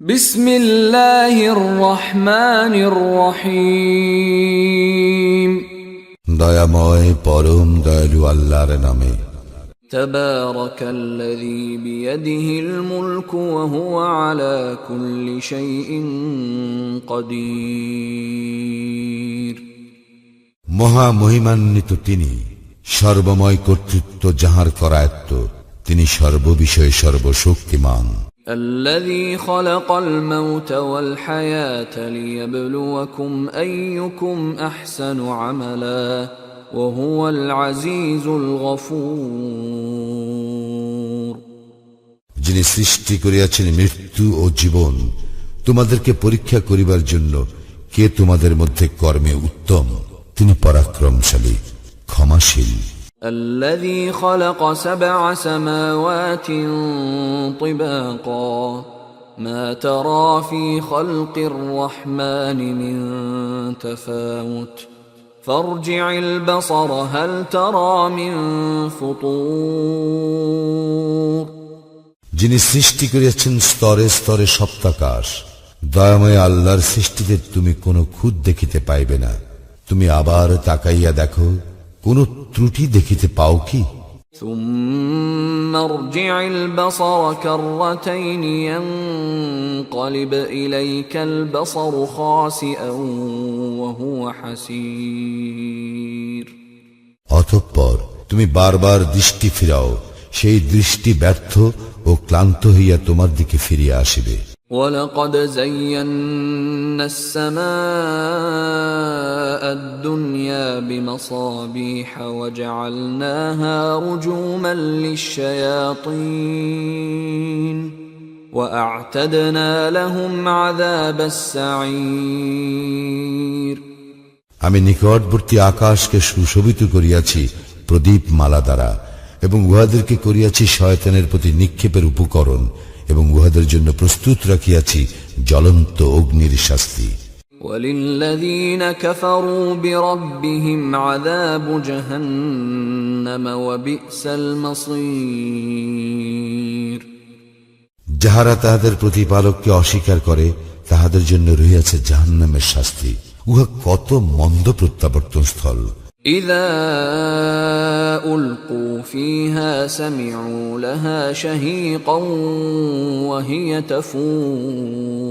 بسم الله الرحمن الرحيم দয়াময় পরম দয়ালু আল্লাহর নামে تبارك الذي بيده الملك وهو على كل شيء قدير মহা মহিমান্বিত তিনি সর্বময় কর্তৃত্ব যাহার করায়ত্ত তিনি সর্ববিষয়ে সর্বশক্তিমান الذي خلق الموت والحياة ليبلوكم أيكم أحسن عملا وهو العزيز الغفور যিনি সৃষ্টি করিয়াছেন মৃত্যু ও জীবন তোমাদেরকে পরীক্ষা করিবার জন্য কে তোমাদের মধ্যে কর্মে উত্তম তিনি পরাক্রমশালী ক্ষমাশীল الذي خلق سبع سماوات طباقا ما ترى في خلق الرحمن من تفاوت فارجع البصر هل ترى من فطور যিনি সৃষ্টি করিয়াছেন স্তরে স্তরে সপ্তাকাশ দয়াময় আল্লাহর সৃষ্টিতে তুমি কোনো খুদ দেখিতে পাইবে না তুমি আবার তাকাইয়া দেখো কোন ত্রুটি দেখিতে পাও কি ثم ارجع البصر كرتين ينقلب إليك البصر خاسئا وهو حسير অতঃপর তুমি বারবার দৃষ্টি ফিরাও সেই দৃষ্টি ব্যর্থ ও ক্লান্ত হইয়া তোমার দিকে ফিরিয়া আসিবে ولقد زينا السماء الدنيا بمصابيح وجعلناها رجوما للشياطين واعتدنا لهم عذاب السعير আমি নিকটবর্তী আকাশকে সুশোভিত করিয়াছি প্রদীপ মালা দ্বারা এবং উহাদেরকে করিয়াছি শয়তানের প্রতি নিক্ষেপের উপকরণ এবং উহাদের জন্য প্রস্তুত রাখিয়াছি জ্বলন্ত অগ্নির শাস্তি وللذين كفروا بربهم عذاب جهنم وبئس المصير যাহারা তাহাদের প্রতিপালককে অস্বীকার করে তাহাদের জন্য রহিয়াছে জাহান্নামের শাস্তি উহা কত মন্দ প্রত্যাবর্তন স্থল إذا ألقوا فيها سمعوا لها شهيقا وهي تفور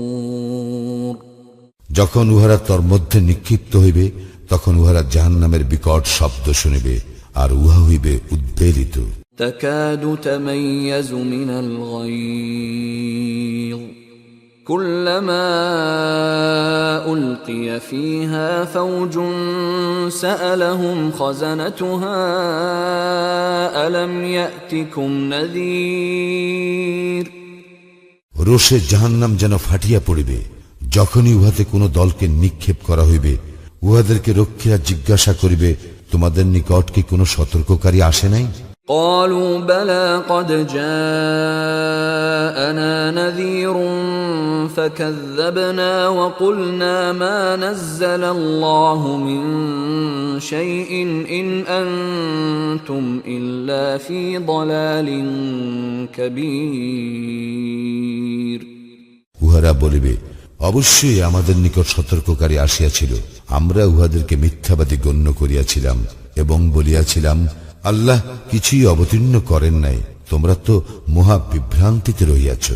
যখন উহারা তোর মধ্যে নিক্ষিপ্ত হইবে তখন উহারা জাহান্নামের বিকট শব্দ শুনিবে আর উহা হইবে উদ্বেলিত تكاد تميز من الغيظ كلما القي فيها فوج سالهم خزنتها الم ياتكم نذير রোষে জাহান্নাম যেন ফাটিয়া পড়িবে যখনই উহাতে কোনো দলকে নিক্ষেপ করা হইবে উহাদেরকে রক্ষীরা জিজ্ঞাসা করিবে তোমাদের নিকট কি কোনো সতর্ককারী আসে নাই قالوا بلى قد جاءنا نذير فكذبنا وقلنا ما نزل الله من شيء ان انتم الا في ضلال كبير উহারা বলিবে অবশ্যই আমাদের নিকট সতর্ককারী আসিয়াছিল আমরা উহাদেরকে মিথ্যাবাদী গণ্য করিয়াছিলাম এবং বলিয়াছিলাম আল্লাহ কিছুই অবতীর্ণ করেন নাই তোমরা তো মহা বিভ্রান্তিতে রহিয়াছ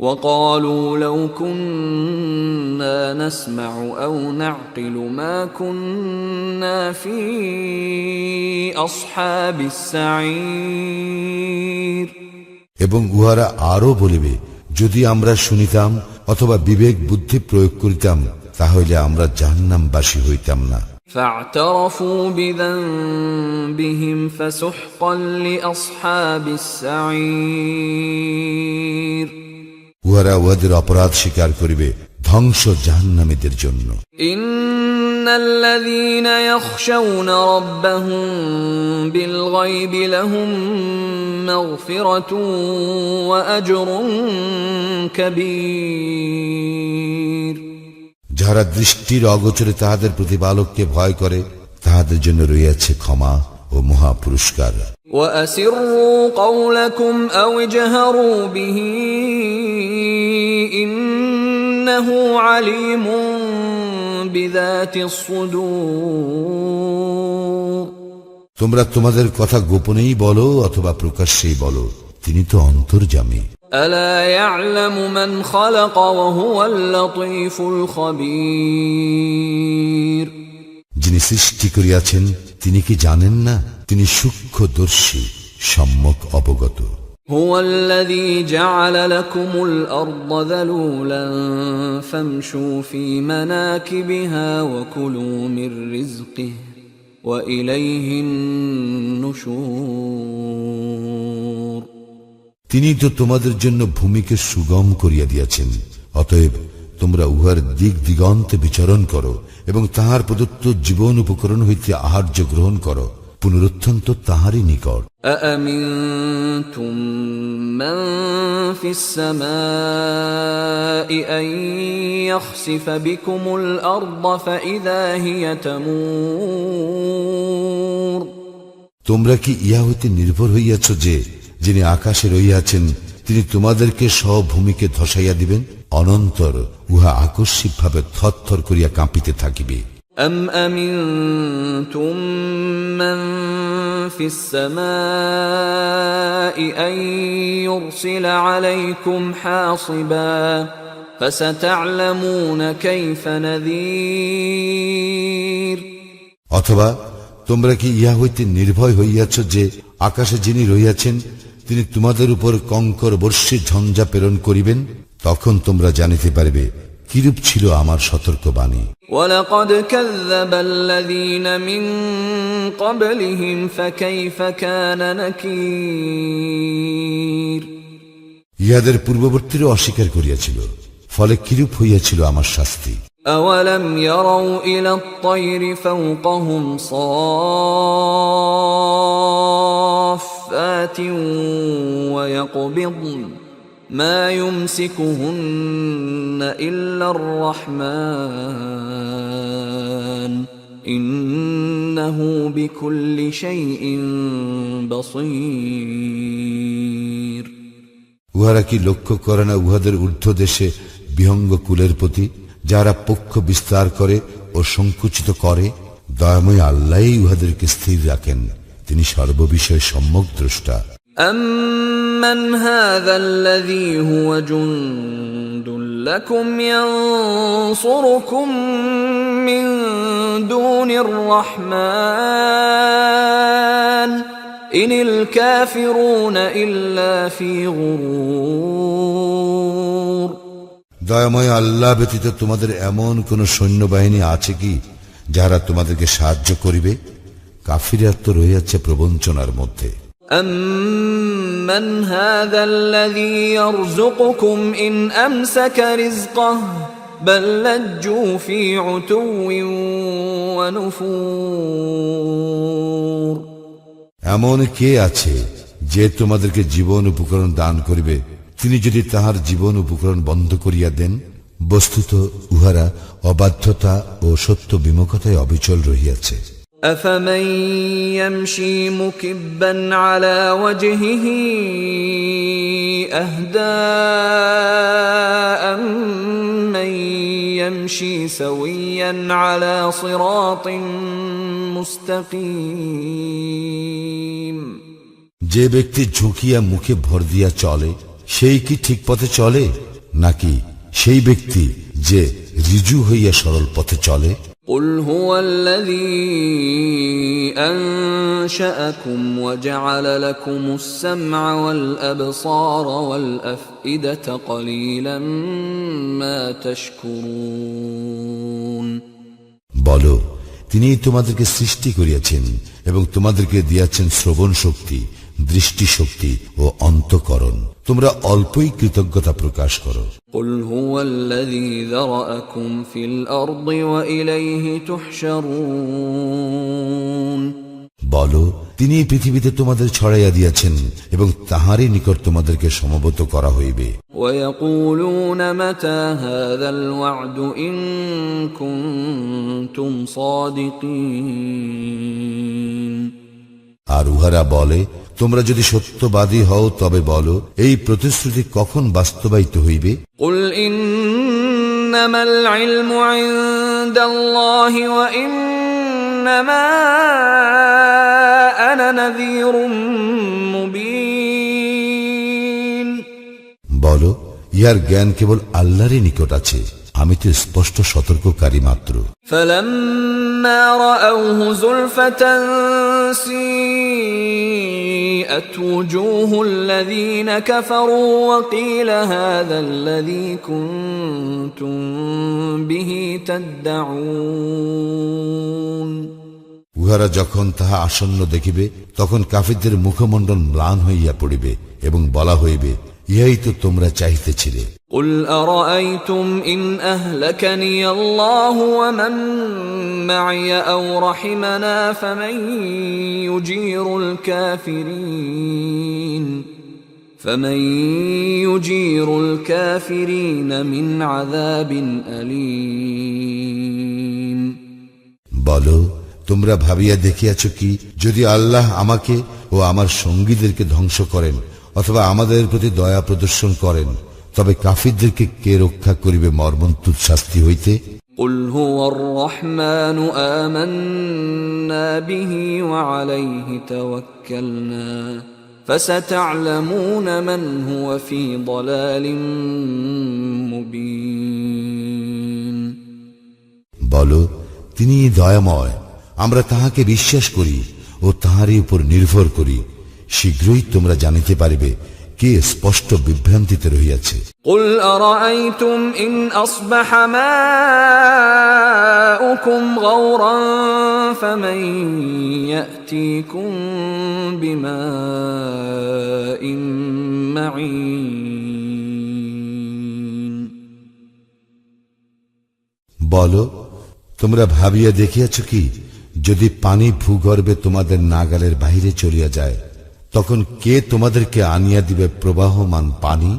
وقالوا لو كنا نسمع او نعقل ما كنا في اصحاب السعير এবং উহারা আরো বলিবে যদি আমরা শুনিতাম অথবা বিবেক বুদ্ধি প্রয়োগ করিতাম তাহলে আমরা জাহান্নামবাসী হইতাম না فاعترفوا بذنبهم فسحقا لاصحاب السعير উহারা উহাদের অপরাধ স্বীকার করিবে ধ্বংস জাহান্নামীদের জন্য ان الذين يخشون ربهم بالغيب لهم مغفره واجر كبير যাহারা দৃষ্টির অগোচরে তাহাদের প্রতিপালককে ভয় করে তাহাদের জন্য রইয়াছে ক্ষমা ও মহা পুরস্কার واسروا قولكم او اجهروا به إنه عليم بذات الصدور তোমরা তোমাদের কথা গোপনেই বলো অথবা প্রকাশ্যেই বলো তিনি তো অন্তর্জামী ألا يعلم من خلق وهو اللطيف الخبير যিনি সৃষ্টি করিয়াছেন তিনি কি জানেন না তিনি সূক্ষ্মদর্শী সম্যক অবগত هو الذي جعل لكم الأرض ذلولا فامشوا في مناكبها وكلوا من رزقه وإليه النشور তিনি তো তোমাদের জন্য ভূমিকে সুগম করিয়া দিয়াছেন অতএব তোমরা উহার দিক দিগন্তে বিচরণ করো এবং তাহার প্রদত্ত জীবন উপকরণ হইতে আহার্য গ্রহণ করো পুনরুত্থান তো তাহারই নিকট أأمنتم من في السماء أن يخسف بكم الأرض فإذا هي تمور তোমরা কি ইহা হইতে নির্ভর হইয়াছ যে যিনি আকাশে রইয়াছেন তিনি তোমাদেরকে স্বভূমিকে ধসাইয়া দিবেন অনন্তর উহা আকস্মিকভাবে থরথর করিয়া কাঁপিতে থাকিবে أم أمنتم من في السماء أن يرسل عليكم حاصبا فستعلمون كيف نذير অথবা তোমরা কি ইহা হইতে নির্ভয় হইয়াছ যে আকাশে যিনি রইয়াছেন তিনি তোমাদের উপর কঙ্কর বর্ষে ঝঞ্ঝা প্রেরণ করিবেন তখন তোমরা জানিতে পারবে কিরূপ ছিল আমার সতর্কবাণী ولقد كذب الذين من قبلهم فكيف كان نكير ইহাদের পূর্ববর্তীরও অস্বীকার করিয়াছিল ফলে কিরূপ হইয়াছিল আমার শাস্তি أولم يروا إلى الطير فوقهم صافات ويقبضن ما يمسكهن إلا الرحمن إنه بكل شيء بصير উহারা কি লক্ষ্য করে না উহাদের ঊর্ধ্ব দেশে বিহঙ্গ কুলের প্রতি যারা পক্ষ বিস্তার করে ও সংকুচিত করে দয়াময় আল্লাহ উহাদেরকে স্থির রাখেন তিনি সর্ববিষয়ে সম্যক দ্রষ্টা أمن هذا الذي هو جند لكم ينصركم من دون الرحمن إن الكافرون إلا في غرور দয়াময় আল্লাহ ব্যতীত তোমাদের এমন কোন সৈন্যবাহিনী আছে কি যারা তোমাদেরকে সাহায্য করিবে কাফিরা তো রয়েছে প্রবঞ্চনার মধ্যে أمن هذا الذي يرزقكم إن أمسك رزقه بل لجوا في عتو ونفور এমন কে আছে যে তোমাদেরকে জীবন উপকরণ দান করিবে তিনি যদি তাহার জীবন উপকরণ বন্ধ করিয়া দেন বস্তুত উহারা অবাধ্যতা ও সত্য বিমুখতায় অবিচল রহিয়াছে أفمن يمشي مكبا على وجهه أهدى من يمشي سويا على صراط مستقيم যে ব্যক্তি ঝুঁকিয়া মুখে ভর দিয়া চলে সেই কি ঠিক পথে চলে নাকি সেই ব্যক্তি যে রিজু হইয়া সরল পথে চলে قل هو الذي أنشأكم وجعل لكم السمع والأبصار والأفئدة قليلا ما تشكرون বলো তিনি তোমাদেরকে সৃষ্টি করিয়াছেন এবং তোমাদেরকে দিয়াছেন শ্রবণ শক্তি দৃষ্টি শক্তি ও অন্তকরণ তোমরা অল্পই কৃতজ্ঞতা প্রকাশ করো قل هو الذي ذرأكم في الأرض وإليه تحشرون বলো তিনি এই পৃথিবীতে তোমাদের ছড়াইয়া দিয়াছেন এবং তাহারই নিকট তোমাদেরকে সমবেত করা হইবে ويقولون متى هذا الوعد إن كنتم صادقين আর উহারা বলে তোমরা যদি সত্যবাদী হও তবে বলো এই প্রতিশ্রুতি কখন বাস্তবায়িত হইবে قل إنما إنما العلم عند الله وإنما أنا نذير مبين বলো ইহার জ্ঞান কেবল আল্লাহরই নিকট আছে আমি তো স্পষ্ট সতর্ককারী মাত্র فلما رأوه زلفة سيئت وجوه الذين كفروا وقيل هذا الذي كنتم به تدعون উহারা যখন তাহা আসন্ন দেখিবে তখন কাফিরদের মুখমণ্ডল ম্লান হইয়া পড়িবে এবং বলা হইবে ইহাই তো তোমরা চাহিতেছিলে قل أرأيتم إن أهلكني الله ومن معي أو رحمنا فمن يجير الكافرين فمن يجير الكافرين من عذاب أليم বলো তোমরা ভাবিয়া দেখিয়াছ কি যদি আল্লাহ আমাকে ও আমার সঙ্গীদেরকে ধ্বংস করেন অথবা আমাদের প্রতি দয়া প্রদর্শন করেন তবে কাফিরদেরকে কে রক্ষা করিবে মর্মন্তুদ শাস্তি হইতে قل هو الرحمن آمنا به وعليه توكلنا فستعلمون من هو في ضلال مبين বলো তিনি দয়াময় আমরা তাহাকে বিশ্বাস করি ও তাহারই উপর নির্ভর করি শীঘ্রই তোমরা জানিতে পারিবে কে স্পষ্ট বিভ্রান্তিতে রহিয়াছে قل أرأيتم إن أصبح ماؤكم غورا فمن يأتيكم بماء معين বলো তোমরা ভাবিয়া দেখিয়াছ কি যদি পানি ভূগর্ভে তোমাদের নাগালের বাহিরে চলিয়া যায় তখন কে তোমাদেরকে আনিয়া দিবে প্রবাহমান পানি?